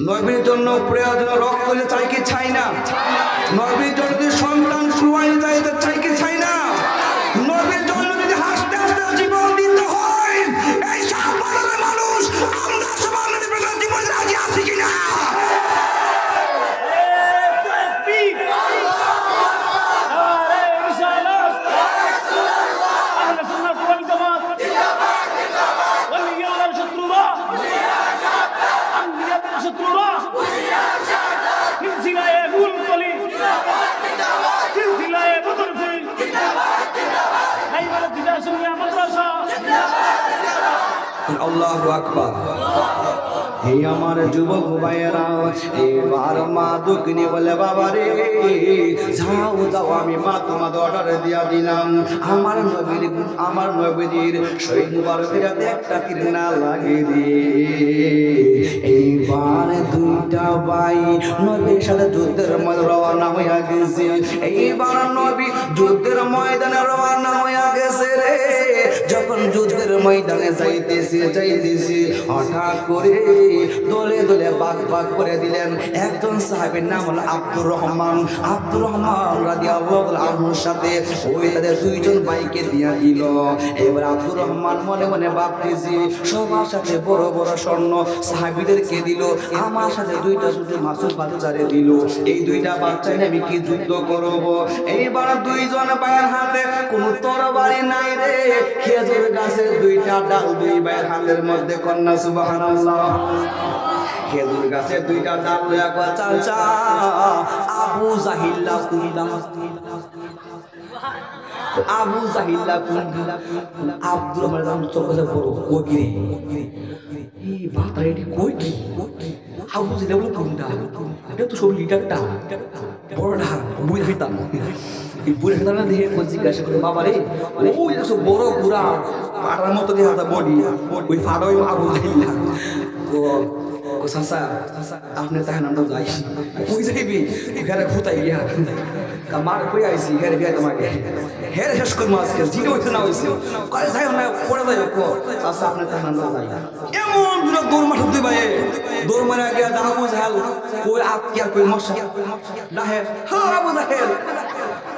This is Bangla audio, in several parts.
নবীর জন্য প্রয়োজন রক্ত চাই কি চাই না? নবীর জন্য সন্তান শুয়াই চাই আল্লাহু আকবার। হে আমার যুবক ভাইয়েরা, এবার মা দুঃখিনী বলে বাবা রে যাও যাও, আমি মা তোমাদের অর্ডার দিয়া দিলাম। আমার নবীর আমার নবীর মুবারকের হাতে একটা তীর না লাগে রে এইবার দুইটা ভাই নবীর সাথে যুদ্ধের মধ্যে রওনা হইয়া গেছে। এইবার নবী যুদ্ধের ময়দানে রওনা রে যখন যুদ্ধের ময়দানে যাইতেছে যাইতেছে। হঠাৎ করে দলে দলে বাগ বাগ করে দিলেন। একজন সাহেবের নাম হলো আব্দুর রহমান। আব্দুর রহমান রাজি সাথে ওই তাদের দুইজন বাইকে দিয়া দিল। এবার আব্দুর রহমান মনে মনে ভাবতেছি, সবার সাথে বড় বড় স্বর্ণ সাহাবিদেরকে দিল, আমার সাথে দুইটা শুধু মাসুদ বাচ্চারে দিল। এই দুইটা বাচ্চা আমি কি যুদ্ধ করব? এইবার দুইজন ভাইয়ের হাতে কোন তরবারি নাই রে। খেজুর গাছের দুইটা ডাল দুই ভাইয়ের হাতের মধ্যে কন্যা, সুবহানাল্লাহ। খেজুর গাছের দুইটা ডাল কয়, চাচা, আবু জাহিল্লা কুইলা আবু জাহিল্লা আব্দুর রহমান চোখে বড় কই কি কই কি? জাহিল্লা বলে কোনটা এটা তো সব লিটারটা বড়টা বই হইতাম এই বুড়ে খেতাম দেখে জিজ্ঞাসা করে বাবা রে ওই সব বড় বুড়া পাড়ার মতো দিয়ে তা বডি ওই ফাড়াই আবু আইলা তো সাসা আপনি তাহার নামটা যাই কই যাইবি ঘরে ভূতাই গিয়া কামার কই আইছি ঘরে গিয়া তোমাকে হের শেষ করব আজকে জিনে হইতে না হইছে কয় যাই না পড়ে যাই কো সাসা আপনি তাহার নামটা যাই এমন দুটো দৌড় মাঠ দুই ভাই দৌড় মারা গিয়া দাবু ঝাল কই আত কিয়া কই মশা হ্যাঁ আবু জাহেল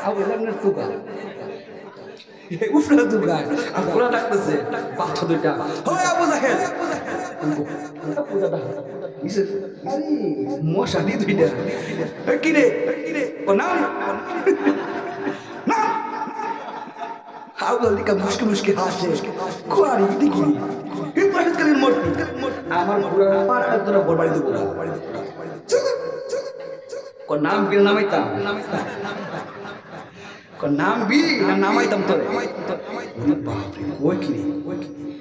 আবু জাহেল তুকা উফরা তুকা আর কোলা ডাকতেছে বাচ্চা দুইটা হয় আবু জাহেল মশা দি দুইটা কি রে? ও নাম নাম হাউ জলদি কা মুশকিল মুশকিল হাসে। কোয়ারি দেখি। এই প্রহেজকারীর মূর্তি আমার পুরো পাড়া তোরা বড় বাড়ি দেবো কোন নাম কি নামাইতাম। কোন নাম বি না নামাইতাম তোরে। বাপরে কই কি রে? যা জায়গা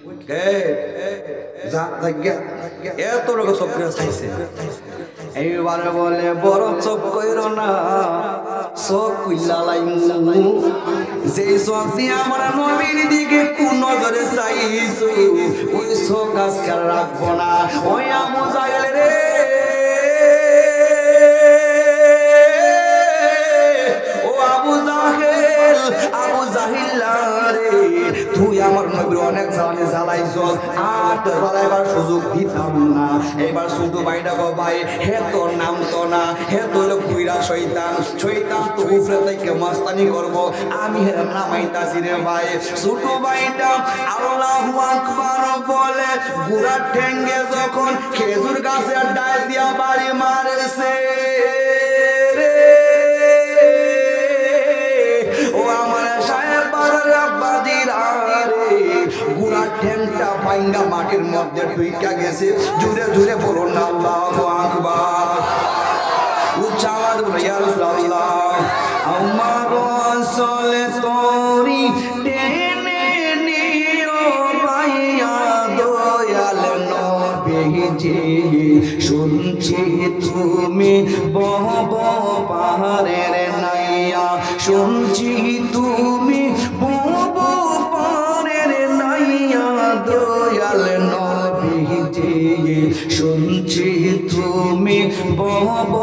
এত লোক সব করে চাইছে এইবার বলে, বড় চোখ কইর না, চোখ কুইলালাই যেই কোন নজরে চাইছো, ওই চোখ রাখব না। তুই আমার নবীর অনেক জানে জ্বালাইছ আর তো জ্বালাইবার সুযোগ দিতাম না। এবার শুধু ভাইটা গো ভাই, হে তোর নাম তো না। হে তোর কুইরা শৈতান শৈতান তো উপরে থেকে মস্তানি করব। আমি হে নামাইতাছি রে ভাই। ছোট ভাইটা আল্লাহু আকবার বলে গুড়া ঠেঙ্গে যখন খেজুর গাছের ডাল দিয়া বাড়ি মারেছে। পাইঙ্গা মাটির মধ্যে ঢুইকা গেছে। জুড়ে জুড়ে বলুন, আল্লাহু আকবার। আমার টেনে নিও ভাইয়া দয়াল নবীজি। শুনছি তুমি বহব পাহাড়ের নাইয়া। শুনছি তুমি বহব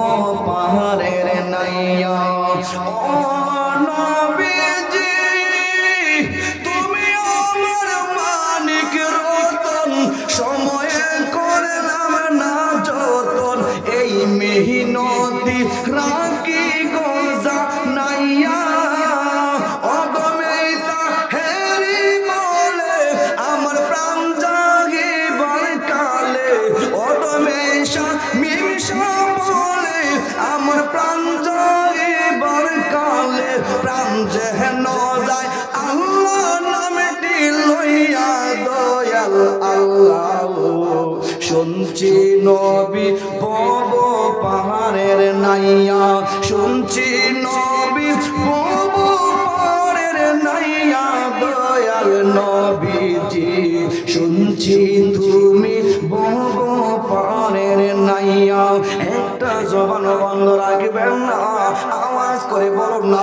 যেন যায় শুনছি নবী বব পাহাড়ের নাইয়া, শুনছি নবী বব পাহাড়ের নাইয়া, দয়াল নবীজি। শুনছি তুমি বব পাহাড়ের নাইয়া, একটা জবান বন্ধ রাখবেন না, আওয়াজ করে বলো না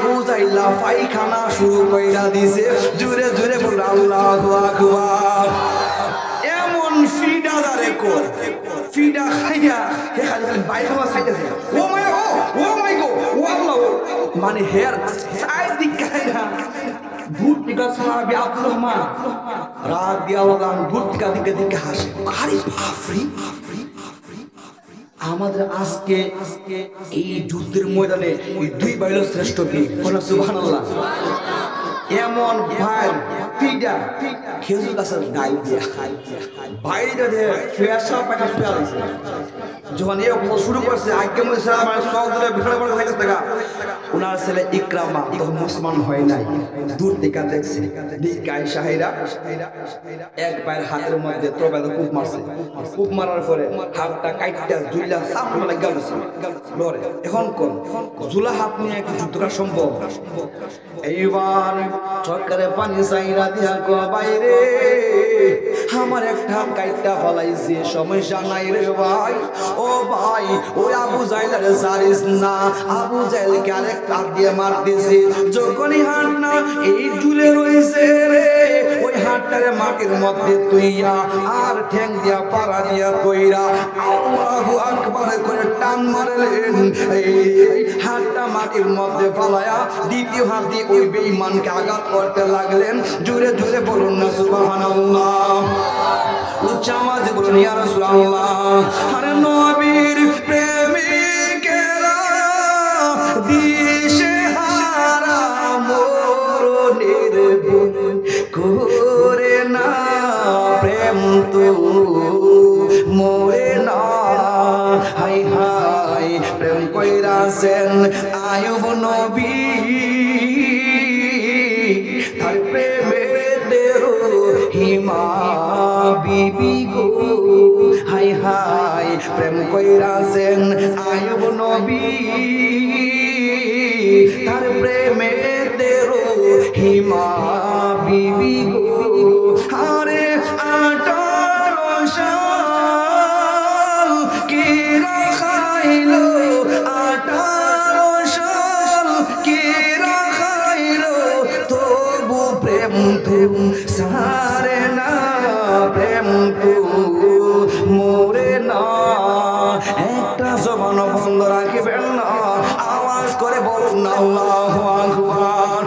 আবু জাইল্লা পায়খানা শুরু কইরা দিছে। জুড়ে জুড়ে বলে আল্লাহু এমন ফিডা দারে ফিডা খাইয়া হে খালি খালি ও মাই, ও ও মাই গো, ও মানে হেয়ার সাইড দিক খাইয়া ভূত টিকা সাহাবি আব্দুর রহমান। রাত দিয়া লাগান ভূত টিকা দিকে দিকে হাসে। আরে বাপরে। আমাদের আজকে আজকে এই যুদ্ধের ময়দানে ওই দুই বাইল শ্রেষ্ঠ বীর সুবহানাল্লাহ। এমন ভাই পিডা খেজুর গাছের ডাল দিয়া। বাইরে দিয়ে ফেসা পাকা ফেয়া দিছে যখন এ শুরু করছে, আগে মধ্যে সারা মানে সব ধরে ভিতরে পড়ে থাকে দেখা ওনার ছেলে ইকরামা তখন মুসলমান হয় নাই। দূর থেকে দেখছে দিকাই শাহিরা এক পায়ের হাতের মধ্যে তরবাদ কূপ মারছে। কূপ মারার পরে হাতটা কাইটটা জুইলা সাপ মানে গেল লরে এখন কোন? জুলা হাত নিয়ে একটু যুদ্ধ করা সম্ভব? এইবার সরকারে পানি চাইরা আমার একটা নাই রে ভাই। ও ভাই ওই আবু সারিস না। আবু জাইলকে আরেক কাঠ দিয়ে যখনই হাত না এই ঝুলে রয়েছে রে। ওই হাতটারে মাটির মধ্যে তুইয়া আর ঠ্যাং দিয়া পাড়া দিয়া কইরা করে টান মারলেন। হাতটা মাটির মধ্যে ফালায়া দ্বিতীয় হাত দিয়ে ওই বেঈমানকে আঘাত করতে লাগলেন। জুড়ে জুড়ে বলুন না, সুবহানাল্লাহ। উচ্চ আওয়াজে বলুন, ইয়া রাসূলুল্লাহ। আরে নবীর প্রেমিকেরা বিবি গো। হাই হাই, প্রেম কইরাছেন আয়ুব নবী। তার প্রেমের হিমা বিবি গো। আরে আঠারো প্রেম সারে প্রেম মোরে না। একটা জবান বন্ধ রাখিবেন না। আওয়াজ করে বলুন, আল্লাহু আকবার।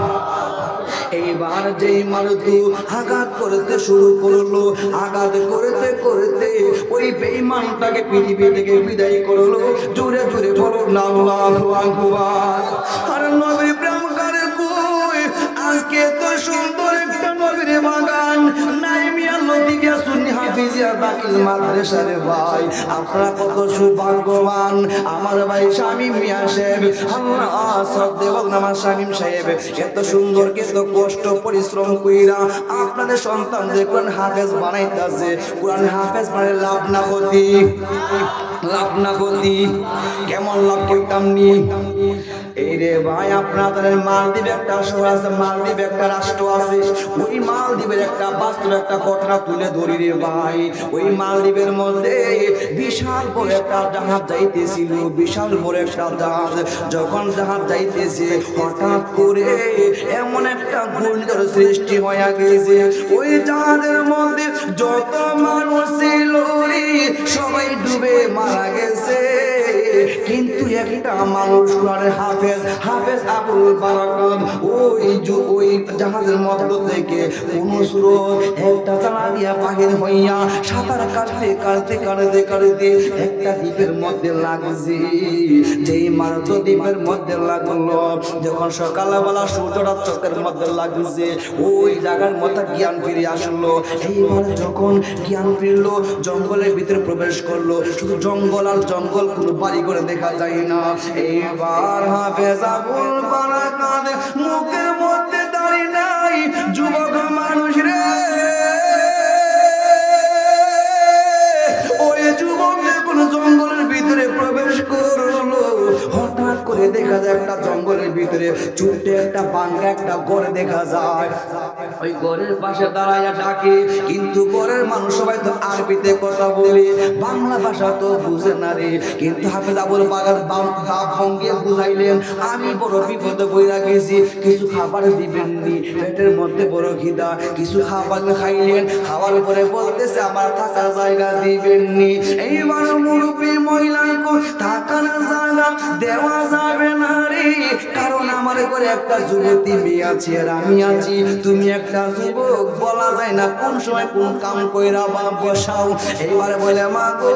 এইবার যেই মারুতু আঘাত করতে শুরু করল, আঘাত করতে করতে ওই বেঈমানটাকে পৃথিবী থেকে বিদায় করল। জোরে জোরে বলো না আল্লাহু আকবার। আর নবী প্রেম করে কই? আজকে তো সুন্দর একটা বাগান। নাই মিয়া লতিকা সুন্নি হাফিজিয়া দাখিল মাদ্রাসার ভাই। আপনারা কত সৌভাগ্যবান। আমার ভাই শামীম মিয়া সাহেব, আল্লাহ শ্রদ্ধে আমার শামীম সাহেব, এত সুন্দর কিন্তু কষ্ট, পরিশ্রম কইরা আপনাদের সন্তানদের কোরআন হাফেজ বানাইতাছে, কোরআন হাফেজ মানে লাভ না ক্ষতি? লাভ না ক্ষতি? কেমন লাভ কইতাম নি? ভাই আপনাদের মালদ্বীপ একটা শহর আছে, মালদ্বীপ একটা রাষ্ট্র আছে। ওই মালদ্বীপের একটা বাস্তব একটা ঘটনা তুলে ধরি রে ভাই। ওই মালদ্বীপের মধ্যে বিশাল বড় একটা জাহাজ যাইতেছিল, বিশাল বড় একটা জাহাজ। যখন জাহাজ যাইতেছে, হঠাৎ করে এমন একটা ঘূর্ণিঝড় সৃষ্টি হয়ে গেছে ওই জাহাজের মধ্যে যত মানুষ ছিল সবাই ডুবে মারা গেছে। কিন্তু একটা মানুষ কোরআনের হাফেজ হাফেজ আবুল বারাকাত ওই যু- ওই জাহাজের মধ্য থেকে কোন স্রোত একটা জানা দিয়া বাহির হইয়া সাঁতার কাটতে কাটতে কাটতে কাটতে একটা দ্বীপের মধ্যে লাগছে। যেই মারত দ্বীপের মধ্যে লাগল, যখন সকালবেলা সূর্যটা চোখের মধ্যে লাগছে, ওই জায়গার মতো জ্ঞান ফিরে আসলো। এইবার যখন জ্ঞান ফিরলো, জঙ্গলের ভিতরে প্রবেশ করল। শুধু জঙ্গল আর জঙ্গল, কোনো বাড়ি করে দেখা যায় না। এবার হাফেজ আবুল বারাকাত মুখের মধ্যে দাঁড়িয়ে নাই। যুবক মানুষ রে দেখা যায় একটা জঙ্গলের ভিতরে ছোট্ট একটা বাংলা একটা ঘর দেখা যায়। ওই ঘরের পাশে দাঁড়াইয়া ডাকে, কিন্তু ঘরের মানুষ সবাই তো আরবিতে কথা বলে, বাংলা ভাষা তো বুঝে না রে। কিন্তু হাফেজ আবুল বাগার বাপ ভঙ্গে বুঝাইলেন, আমি বড় বিপদে বইরা গেছি, কিছু খাবার দিবেন নি পেটের মধ্যে বড় খিদা। কিছু খাবার খাইলেন, খাওয়ার পরে বলতেছে, আমার থাকার জায়গা দিবেন নি এইবার মুরব্বী মহিলাকে থাকার জায়গা দেওয়া যাবে না। রে কারণ আমার ঘরে একটা যুবতী মেয়ে আছে আর আমি আছি তুমি একটা যুবক বলা যায় না কোন সময় কোন কাম কইরা বা বসাও এইবারে বলে মা গো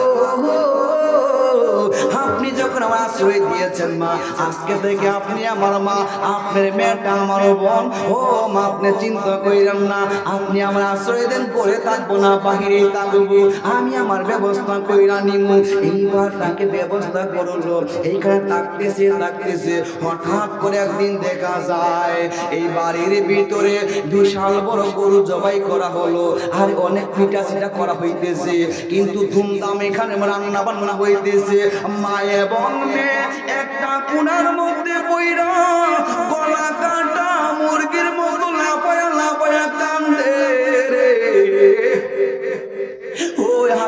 আপনি যখন আমার আশ্রয় দিয়েছেন, মা, আজকে থেকে আপনি আমার মা, আপনার মেয়েটা আমার বোন। ও মা, আপনি চিন্তা করিলেন না, আপনি আমার আশ্রয় দেন করে থাকব না বাহিরে থাকব। আমি আমার ব্যবস্থা কইরা নিমু। এইবার তাকে ব্যবস্থা করল। এইখানে থাকতেছে থাকতেছে। হঠাৎ করে একদিন দেখা যায়, এই বাড়ির ভিতরে বিশাল বড় গরু জবাই করা হলো। আর অনেক পিঠা সিটা করা হইতেছে, কিন্তু ধুমধাম এখানে রান্না বান্না হইতেছে। মা এবং একটা কোনার মধ্যে বইরা গলা কাটা মুরগির মতো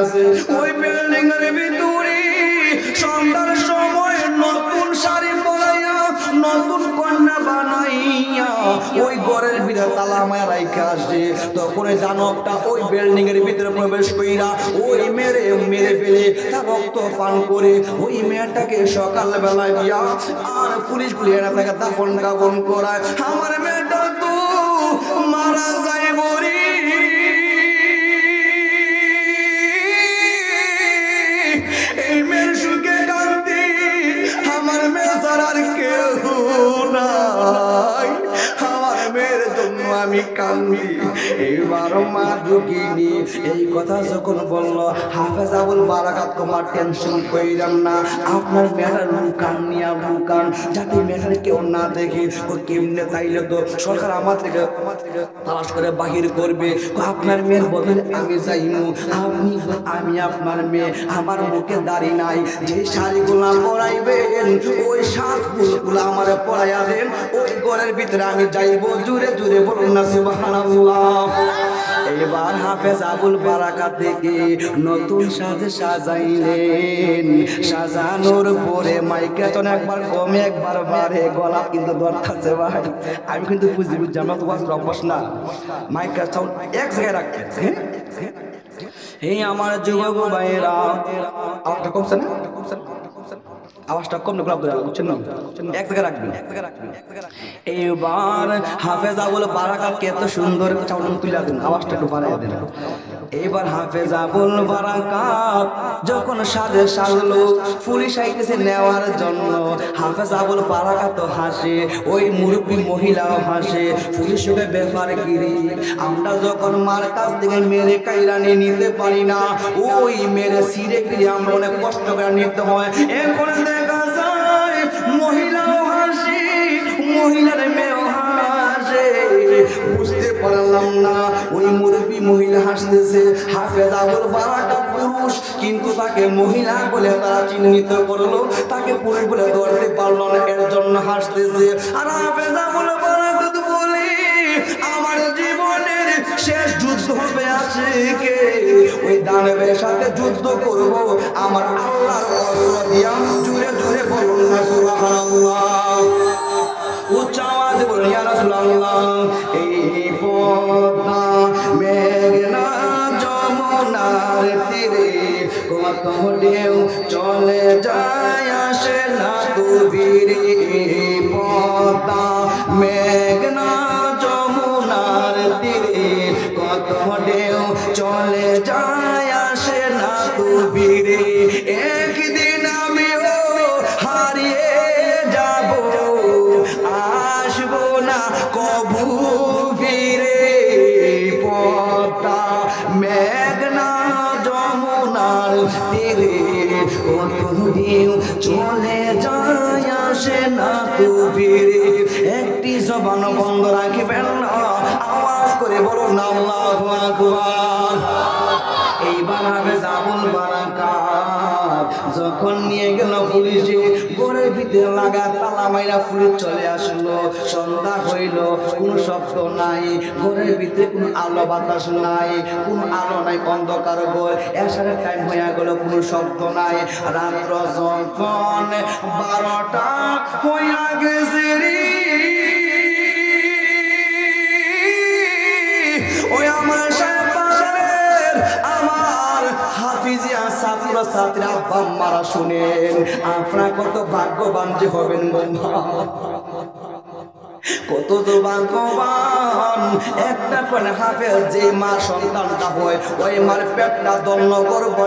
আছে। ওই বিল্ডিং এর ভিতরে সন্ধ্যার সময় নতুন শাড়ি পরাইয়া, নতুন কন্যা বানাইয়া ওই ঘরের ভিতরে তালা মায়া রাইখা আসে তখন দানবটা ওই বিল্ডিং এর ভিতরে প্রবেশ কইরা ওই মেরে মেরে ফেলে তার রক্ত পান করে ওই মেয়েটাকে সকাল বেলায় দিয়া আর পুলিশ পুলিশ এনে তাকে দাফন কাফন করায়। আমার মেয়েটা তো মারা যায়। আমি কান্দি মা এই কথা যখন বলল হাফেজ আবুল বারাকাত টেনশন না। আপনার লুকান নিয়া লুকান যাতে মেয়েটার কেউ না দেখে, ও কেমনে তো সরকার আমার থেকে তালাশ করে বাহির করবে। আপনার মেয়ের বদলে আমি যাইমু। আপনি আমি আপনার মেয়ে। আমার মুখে দাড়ি নাই। যে শাড়িগুলা পরাইবেন, ওই শাকগুলো আমার পরাইয়া দেন। ওই ঘরের ভিতরে আমি যাইব। জুড়ে জুড়ে বলুন না, সুবহানাল্লাহ। এবার হাফেজ আবুল বারাকা থেকে নতুন সাজে সাজাইলেন। সাজানোর পরে মাইকেতন একবার কমে একবার বাড়ে গলা কিন্তু ধরতেছে ভাই। আমি কিন্তু বুঝি বুঝছি আমরা তো অভ্যাস না। মাইকের সাউন্ড এক জায়গায় রাখবেন হ্যাঁ? এই আমার যুবক ভাইরা আওয়াজটা কমছে না? আওয়াজটা কম ধরে বুঝছেন না? এক জায়গায় রাখবেন। এক জায়গায় রাখবেন এইবার হাফেজ আবুল বারাকাতকে এত সুন্দর চাউল তুলে দেন, আওয়াজটা একটু বাড়াই দেন। এবার হাফেজ আবুল বারাকাত যখন সাজে সাজলো, পুলিশ আইতেছে নেওয়ার জন্য। হাফেজ আবুল বারাকাত হাসে, ওই মুরব্বী মহিলাও হাসে। পুলিশ ওকে ব্যাপার গিরি আমরা যখন মার কাছ থেকে মেরে কাইরানি নিতে পারি না, ওই মেরে সিরে গিয়ে আমরা অনেক কষ্ট করে নিতে হয়। এখন দেখা যায়, মহিলাও হাসি, মহিলার মেয়েও হাসে। বুঝতে পারলাম না মহিলা হাসতেছে হাফেজ আবুল বারাটা পুরুষ, কিন্তু তাকে মহিলা বলে তারা চিহ্নিত করল, তাকে পুরুষ বলে ধরতে পারল না এর জন্য হাসতেছে। আর বলি, আমার জীবনের শেষ যুদ্ধ ওই দানবের সাথে যুদ্ধ করব, আমার জুড়ে জুড়ে বলুন না ইয়া চলে যায়, আসে না গভীরে এই মেঘনা যমুনার তীরে, কত ঢেউ চলে যায়, আসে না তীরে ঢেউ চলে যায় আসে না কবিরে। একটি জবান বন্ধ রাখবেন না, আওয়াজ করে বলুন, আল্লাহু আকবার। এইবার হবে জাবুল বারাকাত যখন নিয়ে গেল পুলিশে ঘরের ভিতরে লাগা তালা মাইরা পুলিশ চলে আসলো। সন্ধ্যা হইল, কোনো শব্দ নাই, ঘরের ভিতরে কোনো আলো বাতাস নাই, কোনো আলো নাই, অন্ধকার টাইম হয়ে গেল, কোনো শব্দ নাই। রাত্র যখন বারোটা হইয়া গেছে ছাত্র আব্বা মারা শুনেন। আপনারা কত ভাগ্যবান যে হবেন বন্ধু। কত তো ভাগ্যবান একটা করে হাফেজ যে মা সন্তানটা হয়, ওই মার পেটটা দন্ন করব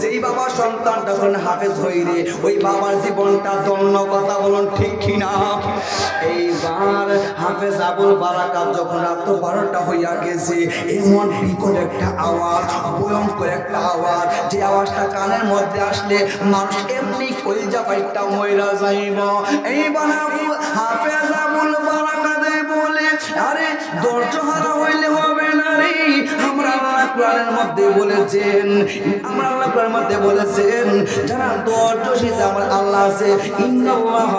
যেই বাবা সন্তানটা কোন হাফেজ হই রে, ওই বাবার জীবনটা দন্ন কথা বলুন ঠিক কিনা? এইবার হাফেজ আবুল বারাকাত যখন রাত বারোটা হইয়া গেছে, এমন বিকট একটা আওয়াজ, ভয়ঙ্কর একটা আওয়াজ, যে আওয়াজটা কানের মধ্যে আসলে মানুষ এমনি কলজা পাইটা ময়রা যাইব। এইবার হাফেজ কোরআনের মধ্যে বলেছেন আল্লাহ কোরআনের মধ্যে বলেছেন যারা আমার আল্লাহ আছে। ইন্নাল্লাহ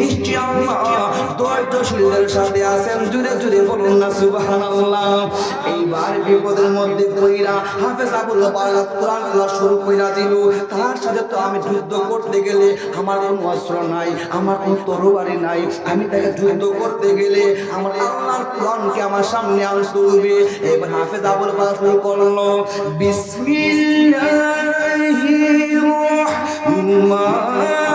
নিশ্চয় আল্লাহ সাথে আছেন। জুড়ে জুড়ে বলুন না, সুবহানাল্লাহ। এইবার বিপদের মধ্যে কইরা হাফেজ আবুল বারাকাত কোরআন শুরু কইরা দিল। তার সাথে তো আমি যুদ্ধ করতে গেলে আমার কোনো অস্ত্র নাই, আমার কোনো তরবারি নাই। আমি তাকে যুদ্ধ করতে গেলে আমার আল্লাহর কোরআনকে আমার সামনে আনতে হবে। এবার হাফেজ আবুল শুরু করল বিসমিল্লাহির রহমানির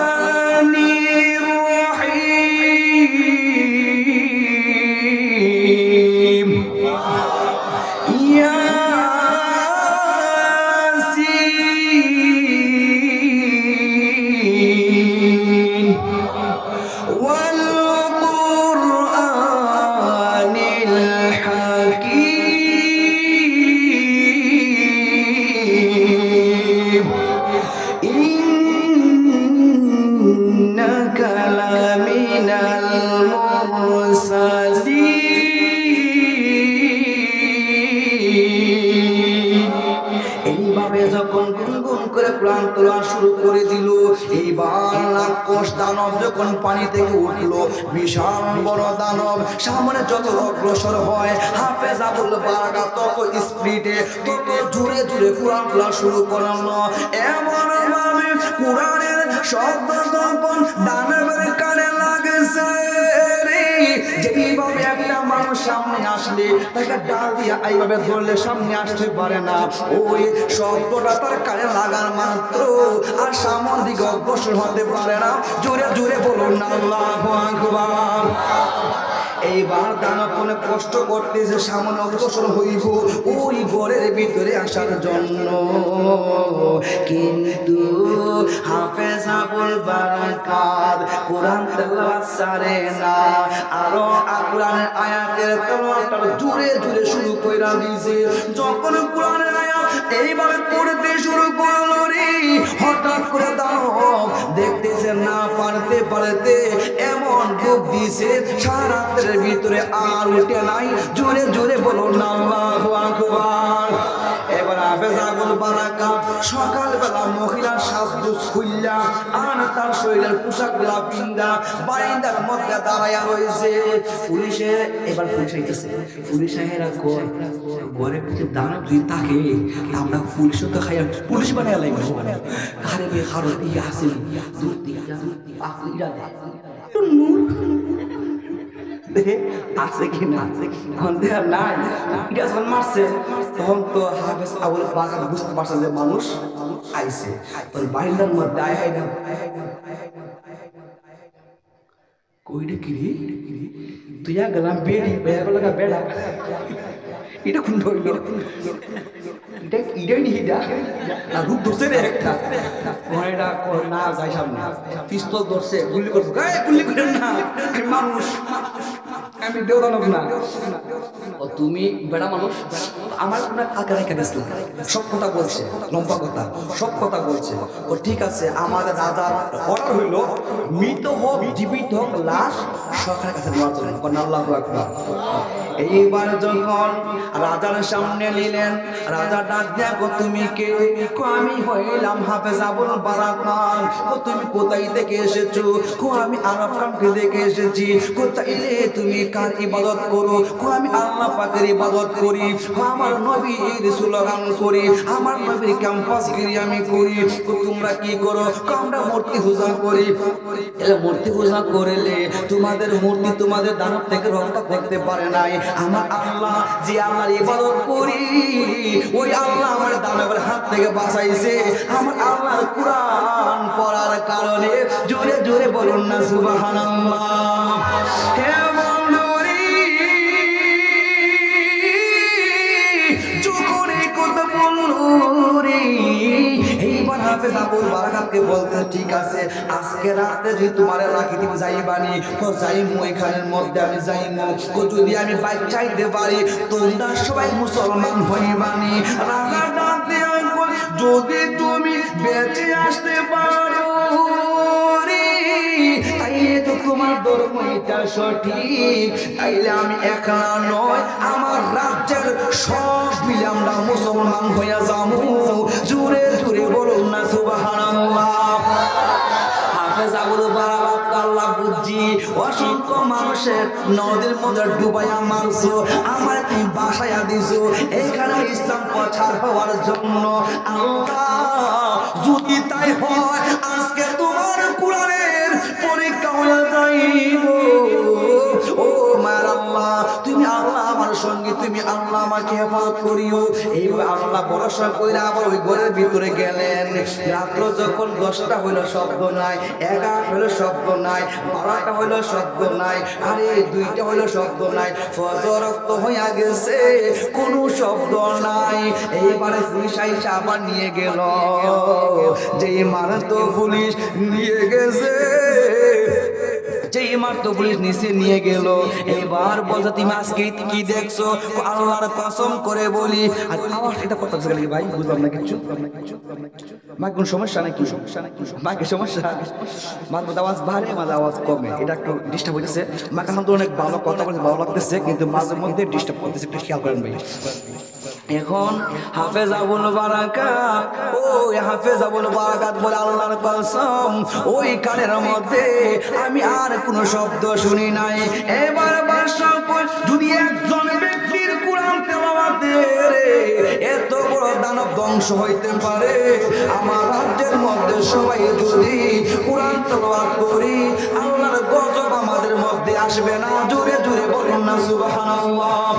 উঠল বিশাল বড় দানব। সামনে যত অগ্রসর হয়, হাফেজ আবুল বারাকা তত স্পিডে, তত জুড়ে জুড়ে কোরআন তোলা শুরু করানো এমন ভাবে কোরআনের শব্দ তখন দানবের কানে লাগছে। সামনে আসলে তাকে দিয়ে এইভাবে ধরলে সামনে আসতে পারে না। ওই শব্দটা তার কানে লাগার মাত্র আর সামন দিকে অগ্রসর পারে না। জোরে জোরে বলুন, আল্লাহু আকবার। এইবার দানব মনে কষ্ট করতেছে সামনে অগ্রসর হইব, ওই ঘরের ভিতরে আসার জন্য। কিন্তু হাফেজ আবুল বারাকাত কোরআন তেলাওয়াত সারে না। আরও কোরআনের আয়াতের তেলাওয়াতটা জুড়ে জুড়ে শুরু কইরা দিয়েছে যখন কোরআনের এইভাবে পড়তে শুরু করল রে। হঠাৎ করে দাও দেখতেছে না পারতে পারতে এমন ডুব দিছে সারা ভিতরে আর উঠে নাই। জোরে জোরে বলো না আল্লাহু আকবার। হাফেজ আবুল সকালবেলা মহিলার সাজগোজ খুললা, আর তার শরীরের পোশাকগুলা পিন্দা বারান্দার মধ্যে দাঁড়াইয়া রয়েছে। পুলিশে, এবার পুলিশ আইতেছে। পুলিশ কয়, ঘরে তুই তাকে আমরা পুলিশও তো খাইয়া, পুলিশ বানায় লাগবে আরে বে হারো ইয়া দিয়া আফলিরা আছে কি না? তখন নাই। এটা যখন মারছে, তখন তো হাফেজ আবুল বাগান বুঝতে পারছে যে মানুষ আইছে। তোর বাড়িটার মধ্যে না। কইটা কি রে তুই গেলাম বেডি বেড়া বেড়া। এটা কোন ধরল এটা ইডাই নি হিডা না, রূপ ধরছে রে একটা। ওইটা না যাই সামনে পিস্তল ধরছে, গুলি গুলি করেন না। মানুষ। আমি দেওদানব না। ও তুমি বেড়া মানুষ? আমার কোনো আগে রেখে সব কথা বলছে লম্বা কথা সব কথা বলছে। ও ঠিক আছে আমার রাজার অর্ডার হইল মৃত হোক জীবিত হোক লাশ সরকারের কাছে নেওয়ার জন্য। আল্লাহ আকবার। এইবার যখন রাজার সামনে নিলেন, রাজা ডাক দেখো তুমি কে? আমি হইলাম হাফেজ আবুল বারাকান কো তুমি কোথায় থেকে এসেছ? কো আমি আরব কান্ট্রি থেকে এসেছি। কো চাইলে তুমি কার ইবাদত করো? কো আমি আল্লাহ পাকের ইবাদত করি। আমার নবীর স্লোগান করি। আমার নবীর ক্যাম্পাস গিরি আমি করি। তোমরা কি করো? আমরা মূর্তি পূজা করি। মূর্তি পূজা করলে তোমাদের মূর্তি তোমাদের দানব থেকে রক্ষা করতে পারে নাই। আমার আল্লাহ যে আমার ইবাদত করি, ওই আল্লাহ আমার দানবের হাত থেকে বাঁচাইছে। আমার আল্লাহর কোরআন পড়ার কারণে জোরে জোরে বলুন না, সুবহানাল্লাহ। হে বলতে ঠিক আছে আজকে রাতে তোমার রাখি তো এখানের মধ্যে আমি যদি আমি বাইক চাইতে পারি সবাই মুসলমান হইবানি রাজা ডাক দিয়ে কয়, যদি তুমি বেঁচে আসতে পারো তোমার ধর্ম এটা সঠিক? তাইলে আমি একা নয়, আমার রাজ্যের সব মিলে আমরা মুসলমান হইয়া যাব জুড়ে জুড়ে বলুন না, সুবহানাল্লাহ। মানুষের নদীর মধ্যে ডুবাইয়া মারছো আমার বাসায়া দিছো। এখানে ইসলাম প্রচার হওয়ার জন্য আল্লাহ যদি তাই হয় আজকে আমাকে হেফাজত করিও। এইভাবে আল্লাহ ভরসা করে আবার ওই ঘরের ভিতরে গেলেন। রাত্র যখন দশটা হইল, শব্দ নাই। এগারোটা হইল, শব্দ নাই। বারোটা হইল, শব্দ নাই। আরে, দুইটা হইল, শব্দ নাই। ফজর রক্ত হইয়া গেছে, কোনো শব্দ নাই। এইবারে পুলিশ আইসা আবার নিয়ে গেল। যে তো পুলিশ নিয়ে গেছে যে নিচে নিয়ে গেল, এবার বলছে তুমি কি দেখছ? করে বলি। এটা বলছে ভাই? না কোন সমস্যা আওয়াজ বাড়ে আওয়াজ কমে। এটা একটু ডিস্টার্ব অনেক ভালো কথা বলতে ভালো লাগতেছে, কিন্তু মাঝে মধ্যে ডিস্টার্ব করতেছে, একটু খেয়াল করেন ভাই। এখন হাফেজ আবুল বারাকাত ওই হাফেজ আবুল বারাকাত বলে আল্লাহর কসম, ওই কানের মধ্যে আমি আর কোনো শব্দ শুনি নাই। এবার বাদশাহ যদি একজন ব্যক্তির কোরআন তেলাওয়াতে এত বড় দানব ধ্বংস হইতে পারে। আমার রাজ্যের মধ্যে সবাই যদি কোরআন তেলাওয়াত করি, আল্লাহর গজব আমাদের মধ্যে আসবে না। জোরে জোরে বলুন না, সুবহানাল্লাহ।